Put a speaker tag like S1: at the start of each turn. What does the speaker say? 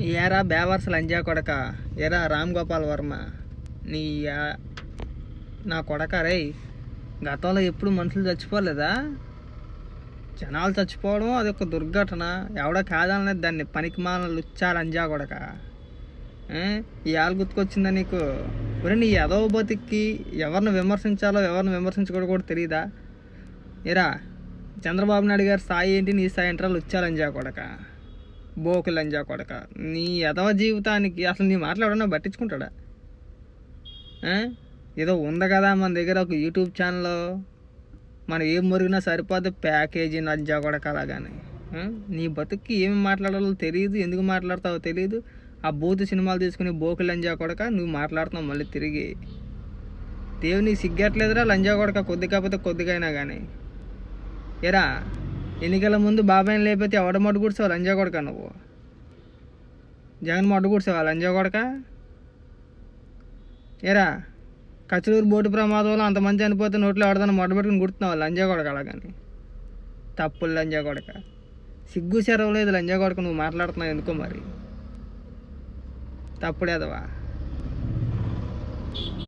S1: ఏరా బేవర్స్ లంజా కొడక. ఏరా రామ్ గోపాల్ వర్మ. నీ యా- నా కొడక రే. గతంలో ఎప్పుడు మనుషులు చచ్చిపోలేదా? జనాలు చచ్చిపోవడం అది ఒక దుర్ఘటన. ఎవడ కాదనలేదు దాన్ని. పనికి మాన లుచ్చా లంజా కొడక. ఈ ఆలు గుర్తుకొచ్చిందా నీకు? ఒరే నీ ఎదవ బతికి ఎవరిని విమర్శించాలో ఎవరిని విమర్శించకూడదు కూడా తెలియదా ఏరా చంద్రబాబు నాయుడు గారి స్థాయి ఏంటి? నీ స్థాయి ఏంట్రా లుచ్చా లంజా కొడక. బోకులంజా కొడక. నీ యథవ జీవితానికి అసలు నీ మాటలు పట్టించుకుంటాడా? ఏదో ఉంది కదా మన దగ్గర ఒక యూట్యూబ్ ఛానల్ మనం ఏం మురిగినా సరిపోదు ప్యాకేజీ నంజా కొడక అలాగానే. నీ బతుక్కి ఏమి మాట్లాడాలో తెలియదు ఎందుకు మాట్లాడతావో తెలియదు. ఆ బూతు సినిమాలు తీసుకుని బోకు లంజా కొడక నువ్వు మాట్లాడుతున్నావు మళ్ళీ తిరిగి. దేవుని సిగ్గట్లేదురా లంజా కొడక కొద్ది కాకపోతే కొద్దిగా అయినా కానీ ఏరా? ఎన్నికల ముందు బాబాయ్ని లేకపోతే ఎవడ మడ్డు కూర్చోవాలి లంజా కొడక నువ్వు. జగన్ మడ్డు కూర్చోవాలి లంజా కొడక? ఏరా కచ్చలూరు బోటు ప్రమాదంలో అంతమంది చనిపోతే నోట్లో ఎవడదాన్ని మొడ్డ పెట్టుకుని గుర్తున్నావా? లంజా కొడక అలాగని తప్పులు లంజా కొడక. సిగ్గు సెరవు లేదు లంజా కొడక నువ్వు మాట్లాడుతున్నావు ఎందుకో మరి? తప్పుడేదవా